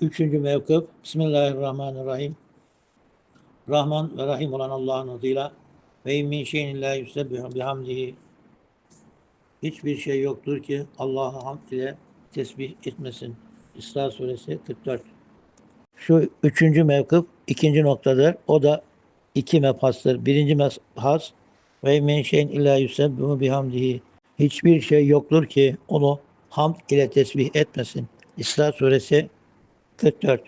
Üçüncü mevkıf Bismillahirrahmanirrahim. Rahman ve Rahim olan Allah'ın adıyla ve in min şeyin illa yusebbihu bihamdihi Hiçbir şey yoktur ki Allah'a hamd ile tesbih etmesin. İsra suresi 44. Şu üçüncü mevkıf ikinci noktadır. O da iki mebhastır. Birinci mebhas ve min şeyin illa yusebbihu bihamdihi Hiçbir şey yoktur ki onu hamd ile tesbih etmesin. İsra suresi 44.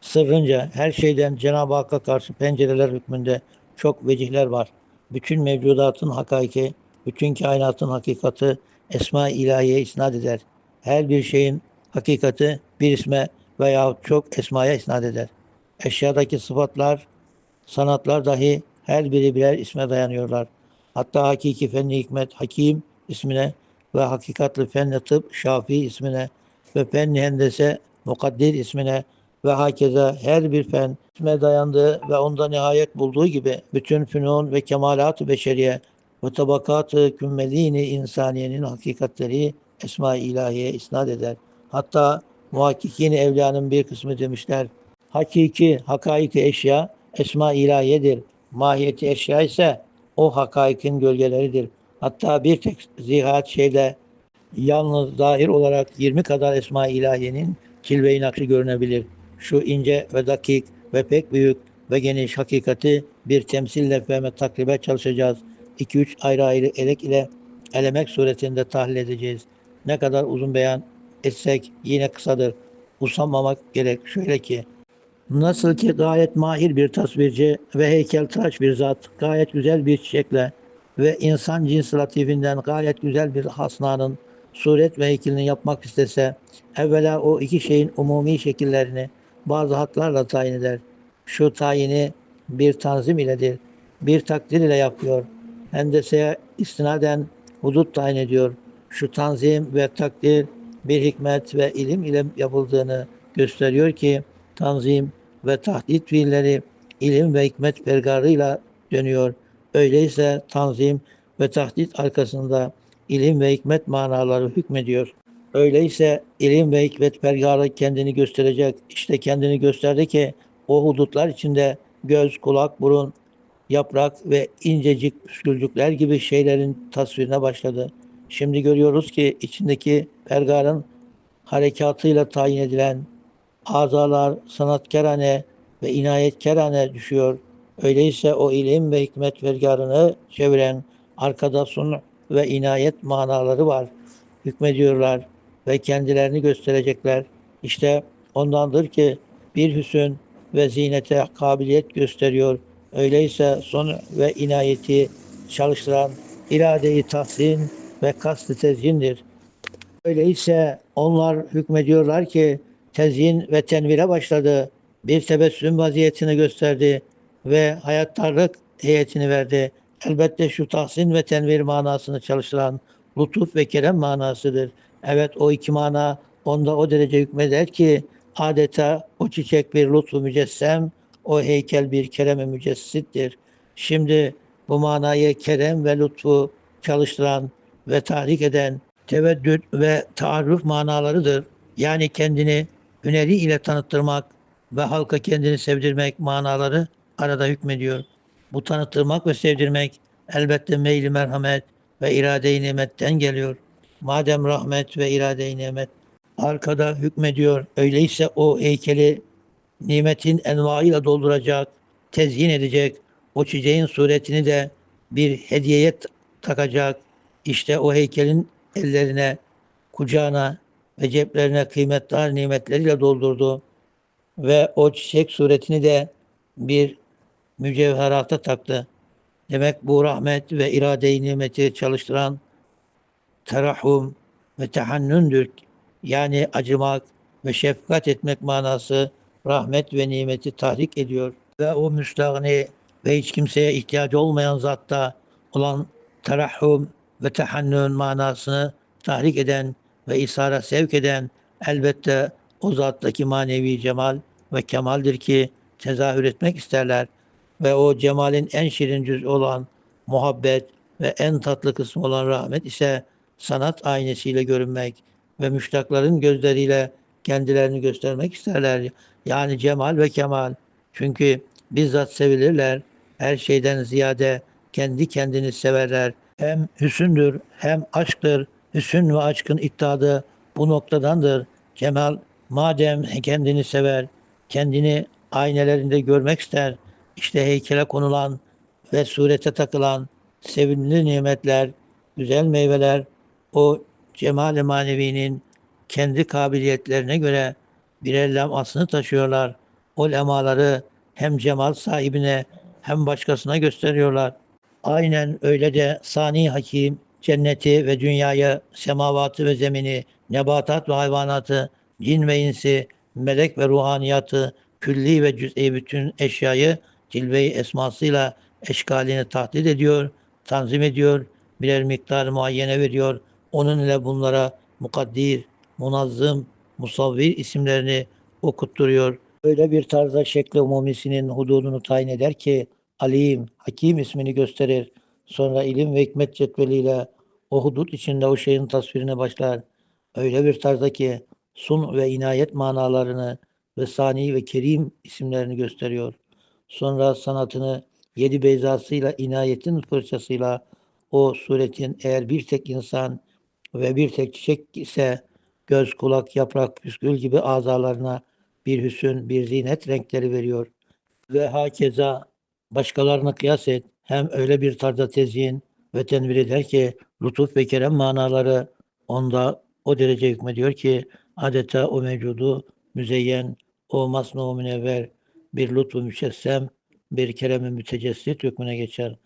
Sırrınca her şeyden Cenab-ı Hakk'a karşı pencereler hükmünde çok vecihler var. Bütün mevcudatın hakaiki, bütün kainatın hakikati esma-i ilahiye isnat eder. Her bir şeyin hakikati bir isme veya çok esmaya isnat eder. Eşyadaki sıfatlar, sanatlar dahi her biri birer isme dayanıyorlar. Hatta hakiki fenni hikmet hakim ismine ve hakikatlı fenni tıp şafi ismine ve fenni hendese mukaddir ismine ve hakeza her bir fen isme dayandığı ve onda nihayet bulduğu gibi bütün fünun ve kemalat-ı beşeriye ve tabakat-ı kümmelini insaniyenin hakikatleri esma-i ilahiye isnat eder. Hatta muhakkikin evliyanın bir kısmı demişler. Hakiki, hakaiki eşya esma-i ilahiyedir. Mahiyeti eşya ise o hakaikin gölgeleridir. Hatta bir tek zihat şeyde yalnız zahir olarak 20 kadar esma-i ilahiyenin kilve-i nakşi görünebilir. Şu ince ve dakik ve pek büyük ve geniş hakikati bir temsille ve takribe çalışacağız. 2-3 ayrı ayrı elek ile elemek suretinde tahlil edeceğiz. Ne kadar uzun beyan etsek yine kısadır. Usanmamak gerek. Şöyle ki Nasıl ki gayet mahir bir tasvirci ve heykeltıraş bir zat, gayet güzel bir çiçekle ve insan cins latifinden gayet güzel bir hasnanın suret ve heykelini yapmak istese, evvela o iki şeyin umumi şekillerini bazı hatlarla tayin eder. Şu tayini bir tanzim iledir, bir takdir ile yapıyor. Hendeseye istinaden hudut tayin ediyor. Şu tanzim ve takdir bir hikmet ve ilim ile yapıldığını gösteriyor ki tanzim ve tahdit fiilleri ilim ve hikmet pergarıyla dönüyor. Öyleyse tanzim ve tahdit arkasında ilim ve hikmet manaları hükmediyor. Öyleyse ilim ve hikmet pergarı kendini gösterecek. İşte kendini gösterdi ki o hudutlar içinde göz, kulak, burun, yaprak ve incecik püskülcükler gibi şeylerin tasvirine başladı. Şimdi görüyoruz ki içindeki pergarın harekatıyla tayin edilen azalar sanatkarane ve inayetkarane düşüyor. Öyleyse o ilim ve hikmet vergarını çeviren arkada sun ve inayet manaları var. Hükmediyorlar ve kendilerini gösterecekler. İşte ondandır ki bir hüsün ve zinete kabiliyet gösteriyor. Öyleyse son ve inayeti çalıştıran iradeyi tahsin ve kast-ı tezyindir. Öyleyse onlar hükmediyorlar ki tezyin ve tenvire başladı. Bir tebessüm vaziyetini gösterdi ve hayattarlık heyetini verdi. Elbette şu tahsin ve tenvir manasını çalıştıran lütuf ve kerem manasıdır. Evet o iki mana onda o derece hükmeder ki adeta o çiçek bir lütfu mücessem, o heykel bir kerem-i mücessittir. Şimdi bu manayı kerem ve lütfu çalıştıran ve tahrik eden teveddüt ve taarruf manalarıdır. Yani kendini hüneri ile tanıttırmak ve halka kendini sevdirmek manaları arada hükmediyor. Bu tanıttırmak ve sevdirmek elbette meyli merhamet ve irade-i nimetten geliyor. Madem rahmet ve irade-i nimet arkada hükmediyor, öyleyse o heykeli nimetin envaıyla dolduracak, tezyin edecek, o çiçeğin suretini de bir hediyeye takacak. İşte o heykelin ellerine, kucağına ve ceplerine kıymetli nimetleriyle doldurdu ve o çiçek suretini de bir mücevherata taktı. Demek bu rahmet ve irade-i nimeti çalıştıran terahum ve tehannündür. Yani acımak ve şefkat etmek manası rahmet ve nimeti tahrik ediyor. Ve o müstahni ve hiç kimseye ihtiyacı olmayan zatta olan terahum ve tehannün manasını tahrik eden ve isara sevk eden elbette o zattaki manevi cemal ve kemaldir ki tezahür etmek isterler ve o cemalin en şirin cüz olan muhabbet ve en tatlı kısmı olan rahmet ise sanat aynesiyle görünmek ve müştakların gözleriyle kendilerini göstermek isterler. Yani cemal ve kemal. Çünkü bizzat sevilirler. Her şeyden ziyade kendi kendini severler. Hem hüsündür hem aşktır. Hüsün ve aşkın iddiadı bu noktadandır. Cemal madem kendini sever, kendini aynelerinde görmek ister. İşte heykele konulan ve surete takılan sevimli nimetler, güzel meyveler o cemal-i manevinin kendi kabiliyetlerine göre birer lemasını taşıyorlar. O lemaları hem cemal sahibine hem başkasına gösteriyorlar. Aynen öyle de Sani Hakim cenneti ve dünyayı, semavatı ve zemini, nebatat ve hayvanatı, cin ve insi, melek ve ruhaniyatı, külli ve cüz'i bütün eşyayı cilve-i esmasıyla eşkalini tahdid ediyor, tanzim ediyor, birer miktar muayyene veriyor. Onun ile bunlara mukaddir, munazzım, musavvir isimlerini okutturuyor. Öyle bir tarzda şekli umumisinin hududunu tayin eder ki alim, hakim ismini gösterir. Sonra ilim ve hikmet cetveliyle o hudut içinde o şeyin tasvirine başlar. Öyle bir tarzda ki sun ve inayet manalarını ve sani ve kerim isimlerini gösteriyor. Sonra sanatını yedi beyzasıyla, inayetin fırçasıyla o suretin eğer bir tek insan ve bir tek çiçek ise göz, kulak, yaprak, püskül gibi azalarına bir hüsün, bir zinet renkleri veriyor. Ve hakeza başkalarına kıyas et. Hem öyle bir tarzda tezyin ve tenvir eder ki lütuf ve kerem manaları onda o derece hükmediyor ki adeta o mevcudu müzeyyen, o masnu münevver bir lütfu müşessem, bir kerem-i mütecessit hükmüne geçer.